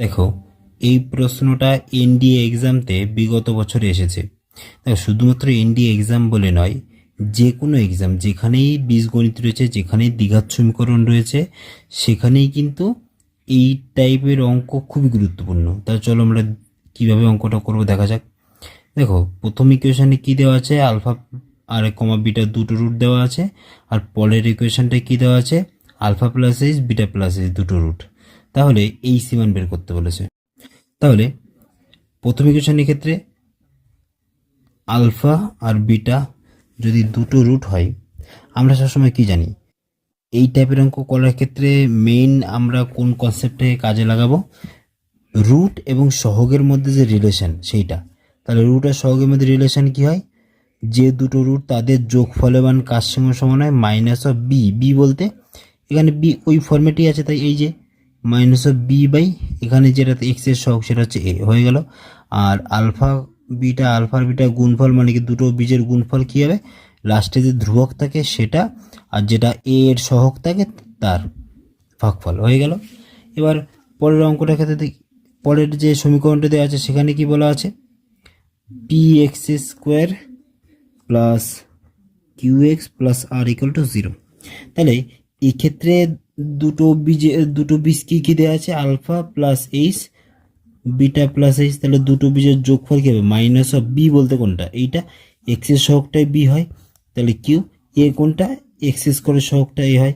দেখো, এই প্রশ্নটা এনডিএ এক্সামতে বিগত বছরে এসেছে। দেখো, শুধুমাত্র এনডিএ এক্সাম বলে নয় যে কোনো এক্সাম যেখানেই বীজগণিত রয়েছে, যেখানেই দ্বিঘাত সমীকরণ রয়েছে, সেখানেই কিন্তু এই টাইপের অঙ্ক খুবই গুরুত্বপূর্ণ। তা চলো আমরা কীভাবে অঙ্কটা করব দেখা যাক। দেখো, প্রথম ইকুয়েশানে কী দেওয়া আছে? আলফা আর কমা বিটা দুটো রুট দেওয়া আছে, আর পরের ইকুয়েশানটা কী দেওয়া আছে? Alpha plus H beta plus H দুটো রুট তাহলে এই সিমান বের করতে বলেছে। তাহলে প্রথম ইকুয়েশনের ক্ষেত্রে আলফা আর বিটা যদি দুটো রুট হয়, আমরা সবসময় কি জানি? এই টাইপের অঙ্ক করার ক্ষেত্রে মেইন আমরা কোন কনসেপ্টটাকে কাজে লাগাবো? রুট এবং সহগের মধ্যে যে রিলেশন সেইটা। তাহলে রুট আর সহগের মধ্যে রিলেশন কি হয়? যে দুটো রুট তাদের যোগফলের মান কাজ সমান হয় মাইনাস অফ বি বি বলতে এখানে বি ওই ফর্মেটই আছে, তাই এই যে মাইনাস অফ বি বাই, এখানে যেটা এক্সের সহগ সেটা হচ্ছে এ হয়ে গেল। আর আলফা বিটা আলফার বিটা গুণফল মানে কি? দুটো বীজের গুণফল কী হবে? লাস্টে যে ধ্রুবক থাকে সেটা, আর যেটা এ এর সহগ থাকে তার ভাগফল, হয়ে গেল। এবার পরের অঙ্কটার ক্ষেত্রে দেখি। পরের যে সমীকরণটা দেওয়া আছে সেখানে কি বলা আছে? P X square plus Q X plus R equal to zero তাহলে এক্ষেত্রে দুটো বীজে, দুটো বীজ কী কী দেওয়া আছে? Alpha plus H, beta plus H, তাহলে দুটো বীজের যোগফল কী হবে? মাইনাস অফ বি বলতে কোনটা? এইটা এক্সের সহগটাই বি হয়। তাহলে কিউ এ কোনটা? এক্স স্কোয়ারের সহগটা এ হয়।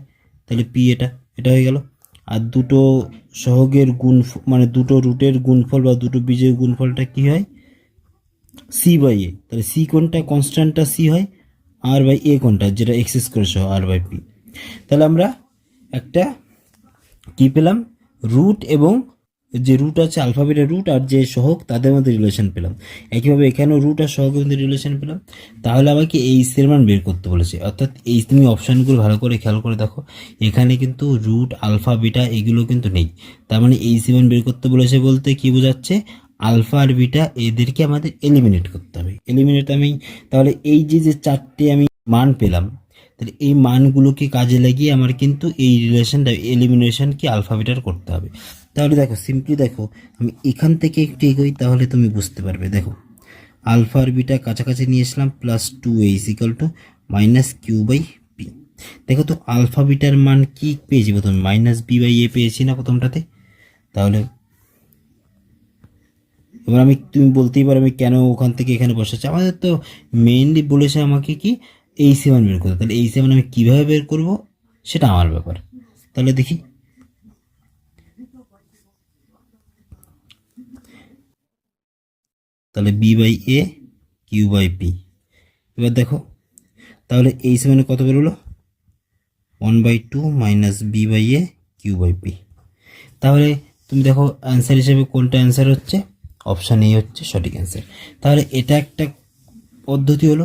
তাহলে পি এটা এটা হয়ে গেল। আর দুটো সহগের গুণ মানে দুটো রুটের গুণফল বা দুটো বীজের গুণফলটা কি হয়? সি বাই এ তাহলে সি কোনটা? কনস্ট্যান্টটা সি হয়। আর বাই এ কোনটা? যেটা এক্স স্কোয়ার সহ আর বাই পি তাহলে আমরা একটা কি পেলাম? রুট এবং যে রুট আছে আলফাবেটের রুট আর যে সহগ, তাদের মধ্যে রিলেশন পেলাম। একইভাবে এখানেও রুট আর সহগের মধ্যে রিলেশন পেলাম। তাহলে আমাকে এই এর মান বের করতে বলেছে? অর্থাৎ এই তুমি অপশানগুলো ভালো করে খেয়াল করে দেখো, এখানে কিন্তু রুট আলফা বিটা এগুলো কিন্তু নেই। তার মানে এই মান বের করতে বলেছে বলতে কি বোঝাচ্ছে? আলফা আর বিটা এদেরকে আমাদের এলিমিনেট করতে হবে। এলিমিনেট আমি, তাহলে এই যে যে চারটে আমি মান পেলাম তাহলে এই মানগুলোকে কাজে লাগিয়ে আমার কিন্তু এই রিলেশনটা এলিমিনেশনকে আলফাবেটার করতে হবে। তাহলে দেখো সিম্পলি দেখো, আমি এখান থেকে একটু এগোই, তাহলে তুমি বুঝতে পারবে। দেখো আলফা আর বিটা কাছাকাছি নিয়ে আসলাম plus two H equal to minus Q by P দেখো তো আলফা বিটার মান কি পেয়েছি প্রথমে মাইনাস বি বাই এ পেয়েছি না প্রথমটাতে? তাহলে এবার আমি, তুমি বলতেই পারো আমি কেন ওখান থেকে এখানে বসাচ্ছি আমাদের তো মেইনলি বলেছে আমাকে কি এই সেভেন বের করতে তাহলে এই সেভেন আমি কীভাবে বের করব? সেটা আমার ব্যাপার। তাহলে দেখি। তাহলে B by A Q by P এবার দেখো। তাহলে এই সেভেনে কত বেরোলো? One by two minus B by A Q by P তাহলে তুমি দেখো অ্যান্সার হিসেবে কোনটা অ্যান্সার হচ্ছে? অপশান এই হচ্ছে সঠিক অ্যান্সার তাহলে এটা একটা পদ্ধতি হলো,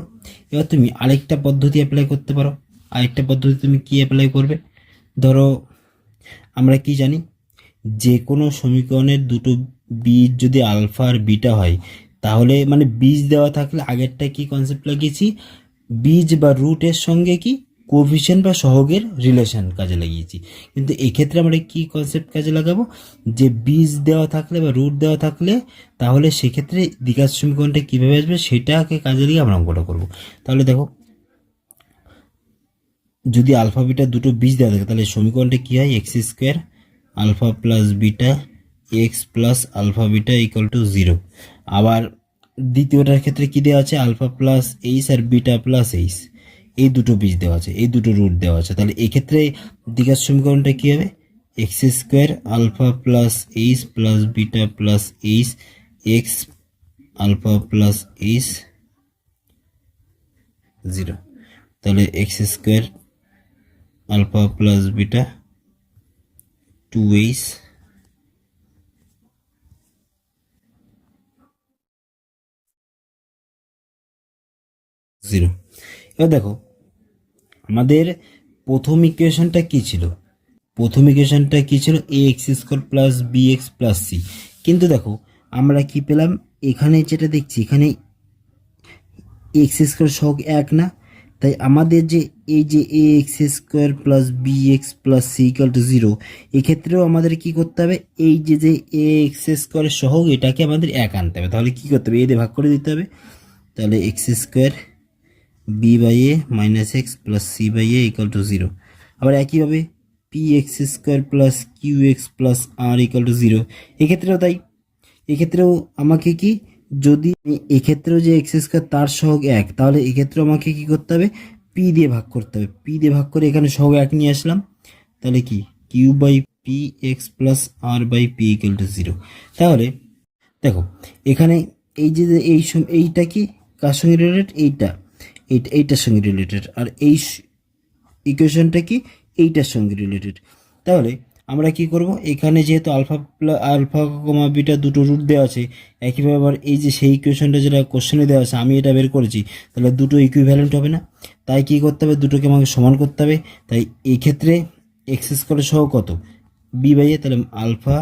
এবার তুমি আরেকটা পদ্ধতি অ্যাপ্লাই করতে পারো। আরেকটা পদ্ধতি তুমি কি অ্যাপ্লাই করবে? ধরো, আমরা কি জানি, যে কোনো সমীকরণের দুটো বীজ যদি আলফা আর বিটা হয়, তাহলে মানে বীজ দেওয়া থাকলে আগেরটা কি কনসেপ্ট লাগিয়েছি? বীজ বা রুটের সঙ্গে কি কোভিশন বা সহগের রিলেশন কাজে লাগিয়েছি। কিন্তু এক্ষেত্রে আমরা কি কনসেপ্ট কাজে লাগাবো? যে বীজ দেওয়া থাকলে বা রুট দেওয়া থাকলে, তাহলে সেক্ষেত্রে দ্বিঘাত সমীকরণটা কীভাবে আসবে সেটাকে কাজে লাগিয়ে আমরা অঙ্কটা করব। তাহলে দেখো, যদি আলফা বিটা দুটো বীজ দেওয়া থাকে, তাহলে সমীকরণটা কী হয়? X square alpha plus beta X plus alpha beta equal to zero আবার দ্বিতীয়টার ক্ষেত্রে কী দেওয়া আছে? আলফা প্লাস এইচ আর বিটা প্লাস এইচ এই দুটো বীজ দেওয়া আছে, এই দুটো রুট দেওয়া আছে। তাহলে এক্ষেত্রে দ্বিঘাত সমীকরণটা কী হবে? X square alpha plus H plus beta plus H X alpha plus H zero তাহলে X square alpha plus beta two H zero এবার দেখো আমাদের প্রথম ইকুয়েশনটা কী ছিল? প্রথম ইকুয়েশনটা কী ছিল? A X square plus B X plus C কিন্তু দেখো, আমরা কি পেলাম? এখানে যেটা দেখছি, এখানে এক্স স্কোয়ার সহগ এক না? তাই আমাদের যে এই যে A X square plus B X plus C equal to zero এক্ষেত্রেও আমাদের কি করতে হবে? এই যে যে এ এক্স স্কোয়ারের সহগ, এটাকে আমাদের এক আনতে হবে। তাহলে কি করতে হবে? এ দিয়ে ভাগ করে দিতে হবে। তাহলে X square B by A minus X plus C by A equal to zero আবার একইভাবে P X square plus Q X plus R equal to zero এক্ষেত্রেও তাই। এক্ষেত্রেও আমাকে কি যদি এক্ষেত্রেও যে এক্স স্কোয়ার তার সহগ এক, তাহলে এক্ষেত্রেও আমাকে কি করতে হবে? পি দিয়ে ভাগ করতে হবে। পি দিয়ে ভাগ করে এখানে সহগ এক নিয়ে আসলাম। তাহলে কি? Q by P X plus R by P equal to zero তাহলে দেখো, এখানে এই যে, এই এইটা কি? কার সঙ্গে রিলেটেড এইটা। এইটা, এইটার সঙ্গে রিলেটেড আর এই ইকুয়েশনটা কি? এইটার সঙ্গে রিলেটেড তাহলে আমরা কি করব? এখানে যেহেতু আলফা আলফা কমা বিটা দুটো রুট দেওয়া আছে, একইভাবে আবার এই যে সেই ইকুয়েশনটা যেটা কোশ্চেনে দেওয়া আছে, আমি এটা বের করেছি, তাহলে দুটো ইকুইভ্যালেন্ট হবে না। তাই কি করতে হবে? দুটোকে আমাকে সমান করতে হবে। তাই এই ক্ষেত্রে এক্স স্কোয়ারের সহ কত? বি বাই এ তাহলে আলফা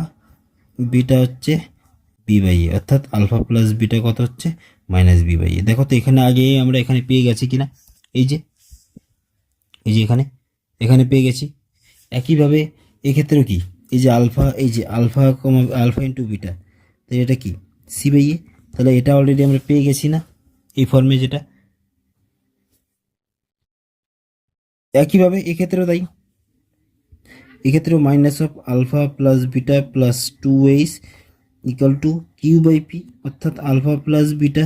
বিটা হচ্ছে বি বাই অর্থাৎ আলফা প্লাস বিটা কত হচ্ছে? মাইনাস বি বাই এ দেখো তো এখানে আগে আমরা এখানে পেয়ে গেছি কিনা? এই যে এই যে এখানে এখানে পেয়ে গেছি। একইভাবে এক্ষেত্রেও কি? এই যে আলফা এই যে alpha comma alpha into beta তো এটা কি? সি বাই এ তাহলে এটা অলরেডি আমরা পেয়ে গেছি না? এই ফর্মে যেটা। একইভাবে এক্ষেত্রেও তাই। এক্ষেত্রেও minus of alpha plus beta plus two H equal to Q by P অর্থাৎ alpha plus beta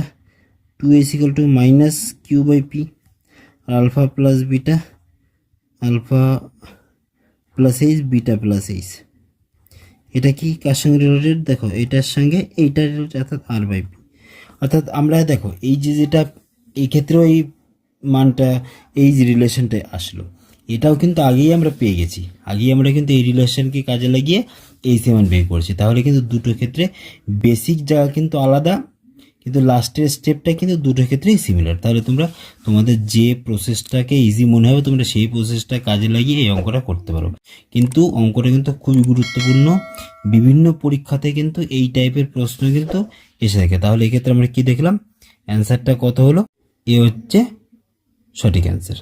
two H equal to minus Q by P R alpha plus beta alpha plus H beta plus H এটা কি কার সঙ্গে related দেখো, এটার সঙ্গে এইটা related অর্থাৎ আর by P অর্থাৎ আমরা দেখো, এই যে যেটা, এই ক্ষেত্রেও এই মানটা, এই যে রিলেশনটা আসলো। এটাও কিন্তু আগেই আমরা পেয়ে গেছি। আগেই আমরা কিন্তু এই রিলেশনকে কাজে লাগিয়ে এই সেমান বের করেছি। তাহলে কিন্তু দুটো ক্ষেত্রে বেসিক জায়গা কিন্তু আলাদা, কিন্তু লাস্টের স্টেপটা কিন্তু দুটো ক্ষেত্রেই সিমিলার তাহলে তোমরা তোমাদের যে প্রসেসটাকে ইজি মনে হবে, তোমরা সেই প্রসেসটা কাজে লাগিয়ে এই অঙ্কটা করতে পারো। কিন্তু অঙ্কটা কিন্তু খুবই গুরুত্বপূর্ণ। বিভিন্ন পরীক্ষাতে কিন্তু এই টাইপের প্রশ্ন কিন্তু এসে থাকে। তাহলে এক্ষেত্রে আমরা কি দেখলাম? অ্যান্সারটা কত হলো? এ হচ্ছে সঠিক অ্যান্সার